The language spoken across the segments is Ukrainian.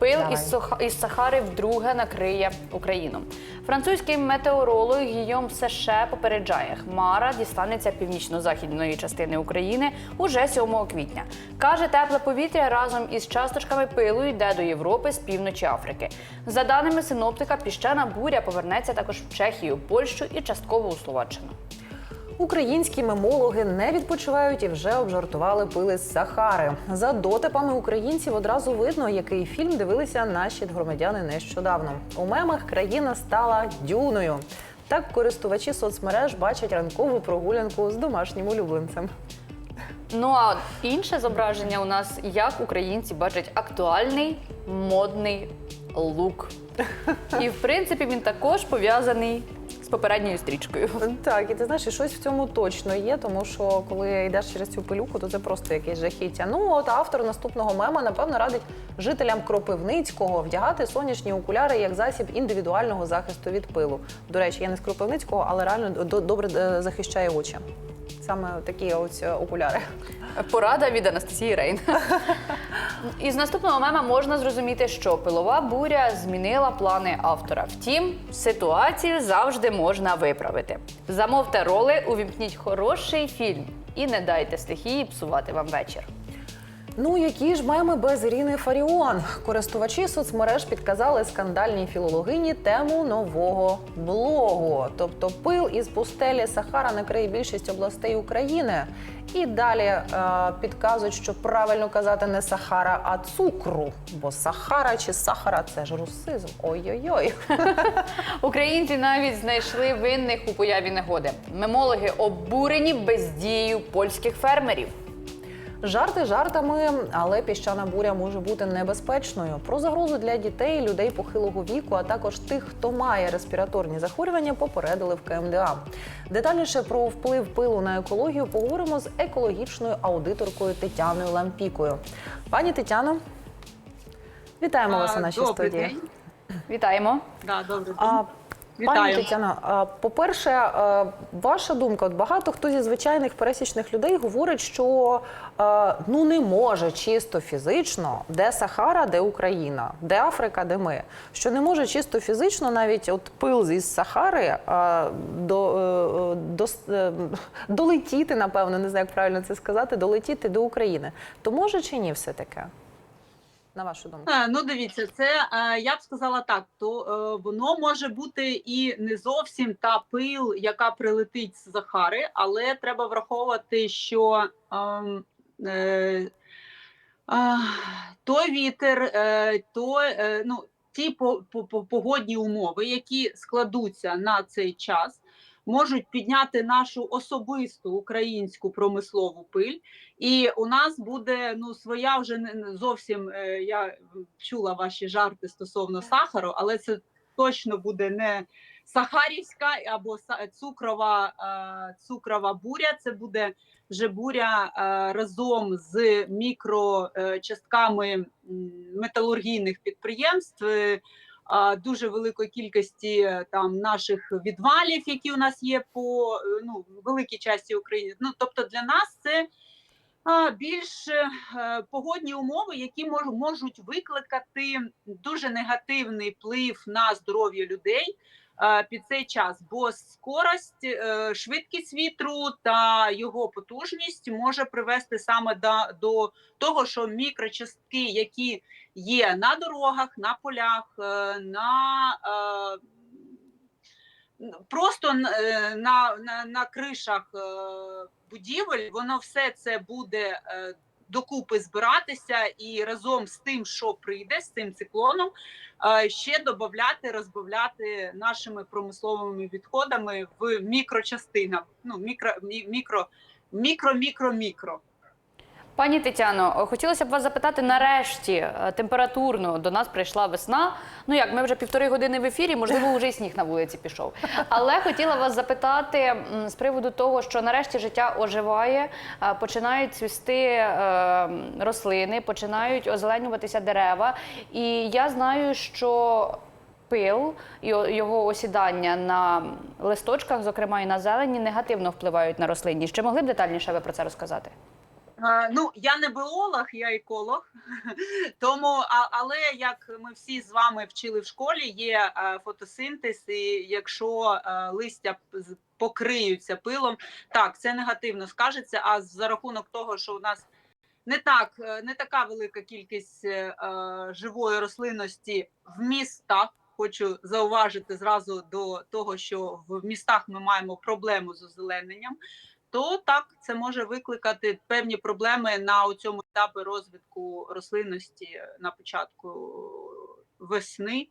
пил Давай. із, Сох- із Сахари вдруге накриє Україну. Французький метеоролог Гійом Сеше попереджає, хмара дістанеться північно-західної частини України уже 7 квітня. Каже, тепле повітря разом із часточками пилу йде до Європи з півночі Африки. За даними синоптика, піщана буря повернеться також в Чехію, Польщу і частково у Словаччину. Українські мемологи не відпочивають і вже обжартували пили з Сахари. За дотипами українців одразу видно, який фільм дивилися наші громадяни нещодавно. У мемах країна стала дюною. Так користувачі соцмереж бачать ранкову прогулянку з домашнім улюбленцем. Ну а інше зображення у нас, як українці бачать актуальний модний лук. І в принципі він також пов'язаний попередньою стрічкою. Так, і ти знаєш, і щось в цьому точно є, тому що коли йдеш через цю пилюку, то це просто якесь жахіття. Ну от автор наступного мема напевно радить жителям Кропивницького вдягати сонячні окуляри як засіб індивідуального захисту від пилу. До речі, я не з Кропивницького, але реально до- добре е, захищає очі. Саме такі ось е, окуляри. Порада від Анастасії Рейн. Із наступного мема можна зрозуміти, що пилова буря змінила плани автора. Втім, ситуацію завжди можна виправити. Замовте роли, увімкніть хороший фільм і не дайте стихії псувати вам вечір. Ну які ж меми без Ірини Фаріон? Користувачі соцмереж підказали скандальній філологині тему нового блогу. Тобто пил із пустелі Сахара накриє більшість областей України. І далі е, підказують, що правильно казати не Сахара, а цукру. Бо Сахара чи Сахара це ж русизм. Ой-ой-ой. Українці навіть знайшли винних у появі негоди. Мемологи обурені бездією польських фермерів. Жарти жартами, але піщана буря може бути небезпечною. Про загрозу для дітей, людей похилого віку, а також тих, хто має респіраторні захворювання, попередили в КМДА. Детальніше про вплив пилу на екологію поговоримо з екологічною аудиторкою Тетяною Лампікою. Пані Тетяно, вітаємо вас у нашій Добрий студії. День. Вітаємо. Да, добрий день. Вітаю. Тетяно, а, по-перше, ваша думка, от багато хто зі звичайних пересічних людей говорить, що ну не може чисто фізично, де Сахара, де Україна, де Африка, де ми. Що не може чисто фізично навіть от пил із Сахари до, е, до, е, долетіти, напевно, не знаю, як правильно це сказати, долетіти до України. То може чи ні все таке? На вашу думку? Е, Ну, дивіться, це е, я б сказала так. То е, воно може бути і не зовсім та пил, яка прилетить з Захари, але треба враховувати, що ем, е, а, той вітер, то ну, ті по- погодні умови, які складуться на цей час, можуть підняти нашу особисту українську промислову пиль. І у нас буде ну своя вже не зовсім. е, Я чула ваші жарти стосовно сахару, але це точно буде не сахарівська або цукрова, е, цукрова буря. Це буде вже буря е, разом з мікрочастками металургійних підприємств. Дуже великої кількості е, там наших відвалів, які у нас є по е, ну великій часті України. Ну тобто для нас це більш е, погодні умови, які мож- можуть викликати дуже негативний вплив на здоров'я людей під цей час, бо скорость, швидкість вітру та його потужність може привести саме до, до того, що мікрочастки, які є на дорогах, на полях, е, на е, просто е, на, на, на кришах будівель, воно все це буде докупи збиратися і разом з тим, що прийде, з цим циклоном, ще додати, розбавляти нашими промисловими відходами в мікрочастинах. Ну, мікро, мікро, мікро, мікро, мікро. Пані Тетяно, хотілося б вас запитати нарешті е, температурно до нас прийшла весна. Ну як ми вже півтори години в ефірі, можливо, вже й сніг на вулиці пішов. Але хотіла вас запитати з приводу того, що нарешті життя оживає, е, починають цвісти е, рослини, починають озеленюватися дерева. І я знаю, що пил і його осідання на листочках, зокрема і на зелені, негативно впливають на рослинність. Чи могли б детальніше ви про це розказати? Ну, я не біолог, я еколог. Тому, а, але як ми всі з вами вчили в школі, є фотосинтез, і якщо листя покриються пилом, так це негативно скажеться. А за рахунок того, що у нас не так, е, не така велика кількість е, е, живої рослинності в містах. Хочу зауважити зразу до того, що в містах ми маємо проблему з озелененням то так це може викликати певні проблеми на цьому етапі розвитку рослинності на початку весни,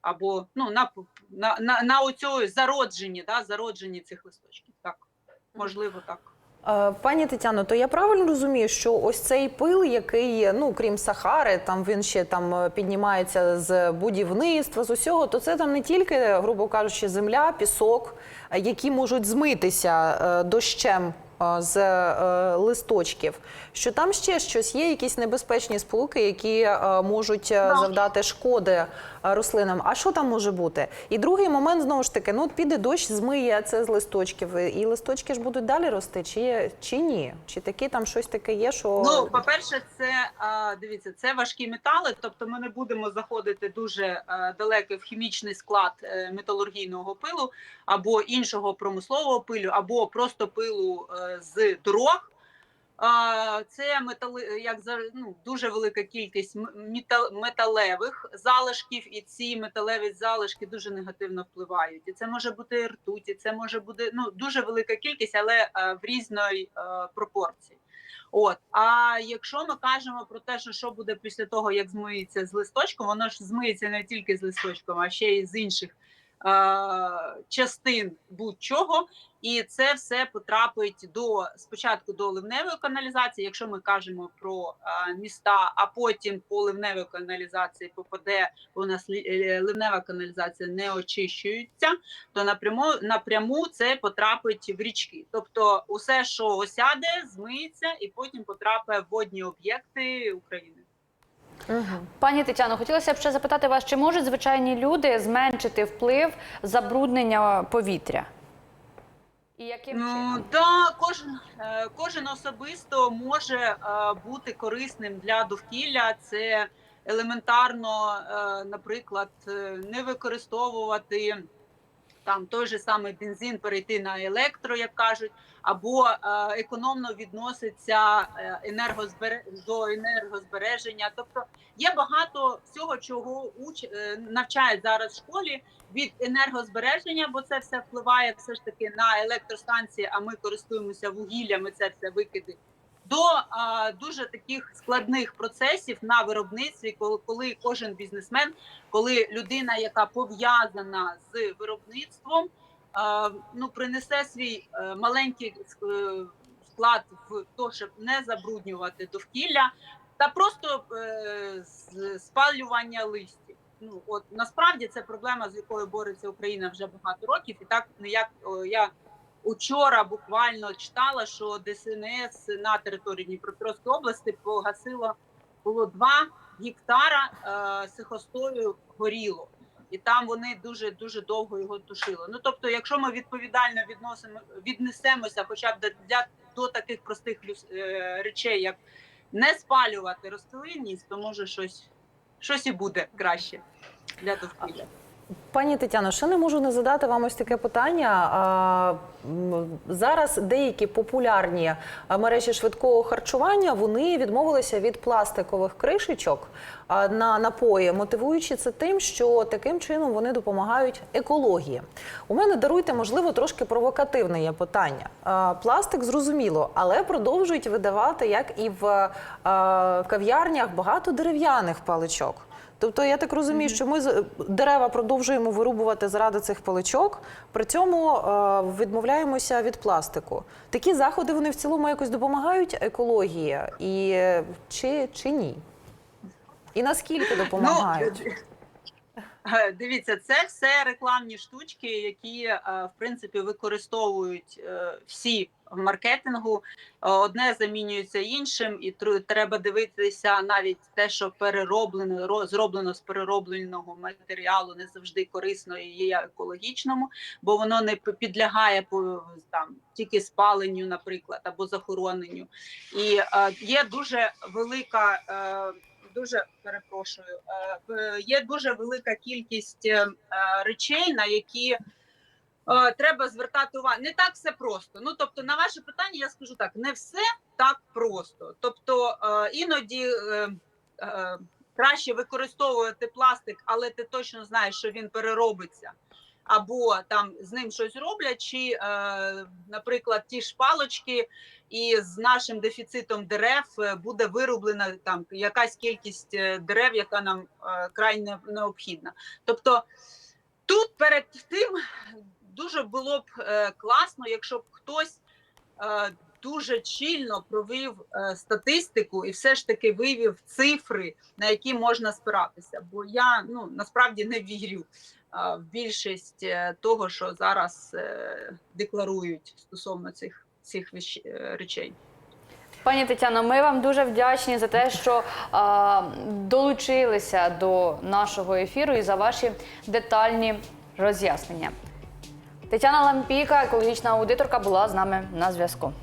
або ну на на, на, на оцю зародженні, да, зародженні цих листочків. Так, можливо, так. Е, Пані Тетяно, то я правильно розумію, що ось цей пил, який, ну крім Сахари, там він ще там е, піднімається з будівництва, з усього, то це там не тільки, грубо кажучи, земля, пісок, е, які можуть змитися дощем з е, листочків. Що там ще щось є, якісь небезпечні сполуки, які е, можуть е, завдати шкоди рослинам. А що там може бути? І другий момент знову ж таки: ну от піде дощ, змиє це з листочків, і листочки ж будуть далі рости, чи, чи ні? Чи таке там щось таке є, що Ну, по-перше, це дивіться, це важкі метали, тобто ми не будемо заходити дуже далеко в хімічний склад металургійного пилу або іншого промислового пилу, або просто пилу з дорог. Це метали, як ну, дуже велика кількість металевих залишків, і ці металеві залишки дуже негативно впливають. І це може бути ртуть, і це може бути ну дуже велика кількість, але е, в різної е, пропорції. От, а якщо ми кажемо про те, що що буде після того, як змиється з листочком, воно ж змиється не тільки з листочком, а ще й з інших е- частин будь-чого, і це все потрапить до спочатку до ливневої каналізації. Якщо ми кажемо про е, міста, а потім по ливневій каналізації попаде, у нас е, ливнева каналізація не очищується, то напряму напряму це потрапить в річки. Тобто, усе, що осяде, змиється і потім потрапить в водні об'єкти України. Угу. Пані Тетяно, хотілося б ще запитати вас, чи можуть звичайні люди зменшити вплив забруднення повітря? І яким Ну чином? да, кожен, е, кожен особисто може е, бути корисним для довкілля. Це елементарно, е, наприклад, не використовувати там той же самий бензин, перейти на електро, як кажуть, або е, економно відноситься е, енергозбере... до енергозбереження. Тобто є багато всього, чого уч... е, навчають зараз в школі від енергозбереження, бо це все впливає все ж таки на електростанції. А ми користуємося вугіллями, це все викиди. До а, дуже таких складних процесів на виробництві, коли, коли кожен бізнесмен, коли людина, яка пов'язана з виробництвом, а, ну принесе свій е, маленький вклад в те, щоб не забруднювати довкілля, та просто е, спалювання листів. Ну от насправді це проблема, з якою бореться Україна вже багато років, і так ну як я учора буквально читала, що ДСНС на території Дніпропетровської області погасило було 2 гектара е, сихостою горіло. І там вони дуже дуже довго його тушили. Ну тобто, якщо ми відповідально відносимо віднесемося, хоча б до, для до таких простих е, речей, як не спалювати рослинність, то може щось, щось і буде краще для довкілля. Пані Тетяно, ще не можу не задати вам ось таке питання. Зараз деякі популярні мережі швидкого харчування вони відмовилися від пластикових кришечок на напої, мотивуючи це тим, що таким чином вони допомагають екології. У мене даруйте, можливо, трошки провокативне є питання. Пластик зрозуміло, але продовжують видавати, як і в кав'ярнях, багато дерев'яних паличок. Тобто я так розумію, що ми з- дерева продовжуємо вирубувати заради цих паличок, при цьому е, відмовляємося від пластику. Такі заходи вони в цілому якось допомагають екології, і е, чи, чи ні? І наскільки допомагають? Е, Дивіться, це все рекламні штучки, які е, в принципі використовують е, всі в маркетингу. Одне замінюється іншим, і треба дивитися навіть те, що перероблено, ро- зроблено з переробленого матеріалу, не завжди корисно і є екологічному, бо воно не підлягає по там тільки спаленню, наприклад, або захороненню. І є дуже велика. Дуже перепрошую. е, Є дуже велика кількість е, е, речей, на які треба звертати увагу. Не так все просто. Ну тобто, на ваше питання я скажу так: не все так просто. Тобто іноді краще використовувати пластик, але ти точно знаєш, що він переробиться. Або там з ним щось роблять, чи, е, наприклад, ті ж палочки, і з нашим дефіцитом дерев е, буде вирублена там якась кількість е, дерев, яка нам е, край не- необхідна. Тобто тут перед тим дуже було б класно, якщо б хтось дуже чільно провів е, статистику і все ж таки вивів цифри, на які можна спиратися. Бо я ну насправді не вірю більшість е, того, що зараз е, декларують стосовно цих цих е, речей. Пані Тетяно, ми вам дуже вдячні за те, що а, долучилися до нашого ефіру і за ваші детальні роз'яснення. Тетяна Лампіка, екологічна аудиторка, була з нами на зв'язку.